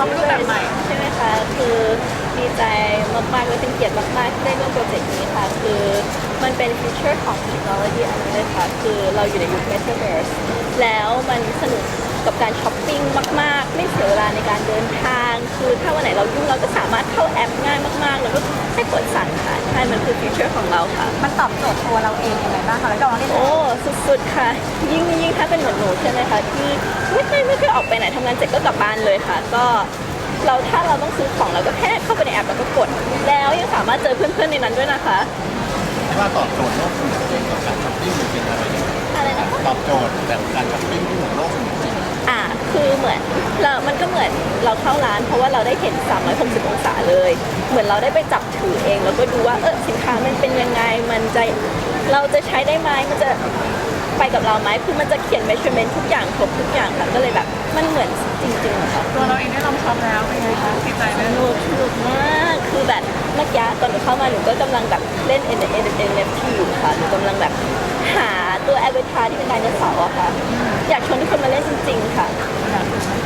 อบรูปแบบใหม่ใช่ไหมคะคือดีใจมากๆและเป็นเกียรติมากๆที่ได้ร่วมโปรเจกต์นี้ค่ะ คือมันเป็นฟิวเจอร์ของเทคโนโลยีอันนี้เลยค่ะ คือเราอยู่ในยุค Metaverse แล้วมันสนุกกับการช้อปปิ้งมาก ๆ ไม่เสียเวลาในการเดินทาง คือถ้าวันไหนเรายุ่งเราก็สามารถเข้าแอปง่ายมาก ๆ แล้วก็แค่กดสั่ง ช่มันคือฟีเจอร์ของเราค่ะ มันตอบโจทย์ตัวเราเองยังไงบ้างคะแล้วก็ลองเล่นโอ้สุดๆค่ะ ยิ่งยิ่งถ้าเป็นเหมือนหนูใช่ไหมคะที่ไม่ไม่ไม่เคยออกไปไหนทำงานเสร็จก็กลับบ้านเลยค่ะ ก็เราถ้าเราต้องซื้อของเราก็แค่เข้าไปในแอปแล้วก็กด แล้วยังสามารถเจอเพื่อนๆในนั้นด้วยนะคะว่าตอบโจทย์โลกเสมือนจริงกับการช้อปปิ้งเป็นอะไรยังไงอะไรนะคะตอบโจทย์แบบการช้อปปิ้งที่เหมือนโลกเสมือนจริงอ่า คือเหมือนเรามันก็เหมือนเราเข้าร้าน เพราะว่าเราได้เห็น 360 องศาเลย เหมือนเราได้ไปจับถือเอง แล้วก็ดูว่าเออสินค้ามันเป็นยังไง มันจะเราจะใช้ได้ไหมมันจะไปกับเราไหมคือมันจะเขียน measurement ทุกอย่างครบทุกอย่างค่ะก็เลยแบบมันเหมือนจริงๆอะค่ะ ตัวเราเองได้ลองช็อปแล้วเป็นไงคะติดใจไหมสนุกสนุกมาก คือแบบเมื่อกี้ตอนหนูเข้ามาหนูก็กำลังแบบเล่น N N N F T อยู่ค่ะ หนูกำลังแบบหาตัว avatar ที่เป็นไดโนเสาร์อะค่ะ อยากชวนทุกคนมาเล่นจริงๆค่ะ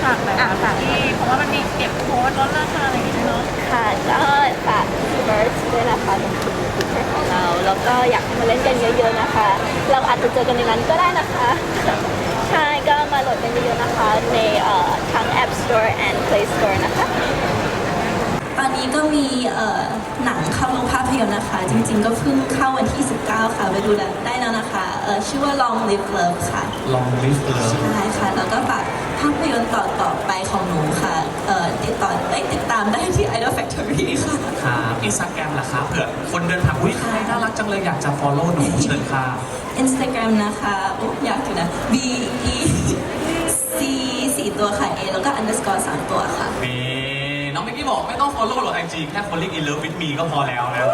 ฝากแบบฝากที่เพราะว่ามันมีเก็บโค้ดลดราคาอะไรอย่างเงี้ยเนาะค่ะก็ฝาก t v e r s ด้วยนะคะเป็นฟีเจอร์ของเรา แล้วก็อยากให้มาเล่นกันเยอะๆนะคะ เราอาจจะเจอกันในนั้นก็ได้นะคะ ใช่ ก็มาโหลดกันเยอะๆนะคะ ในเอ่อทั้ง App Store and Play Store นะคะ ตอนนี้ก็มีเอ่อหนังเข้าโรงภาพยนตร์นะคะ จริงๆก็เพิ่งเข้าวันที่ 19 ค่ะไปดูได้แล้วนะคะเอ่อชื่อว่า Long Live Love ค่ะลองลิสต์เลย ใช่ค่ะ แล้วก็ฝากภาพยนตร์ต่อต่อไปของหนูค่ะเอ่อติดต่อได้ติดตามได้ที่ Idol Factory ค่ะ ครับอินสตาแกรมล่ะครับเผื่อคนเดินผ่านอุ้ยใครน่ารักจังเลยอยากจะ follow หนูเชิญค่ะ Instagram นะคะโอ้อยากอยู่นะ B E C สี่ตัวค่ะ A แล้วก็ underscore สามตัวค่ะ นี่น้องเมกกี้บอกไม่ต้อง follow หรอกไอจีแค่ falling in love with me ก็พอแล้วนะ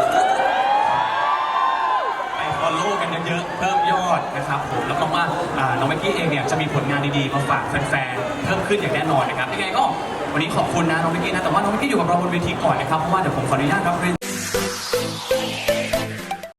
อลโล่กันเยอะๆเพิ่มยอดนะครับผมแล้วก็ว่าอ่าน้องเมกกี้เองเนี่ยจะมีผลงานดีๆมาฝากแฟนๆเพิ่มขึ้นอย่างแน่นอนนะครับยังไงก็วันนี้ขอบคุณนะน้องเมกกี้นะแต่ว่าน้องเมกกี้อยู่กับเราบนเวทีก่อนนะครับเพราะว่าเดี๋ยวผมขออนุญาตรับ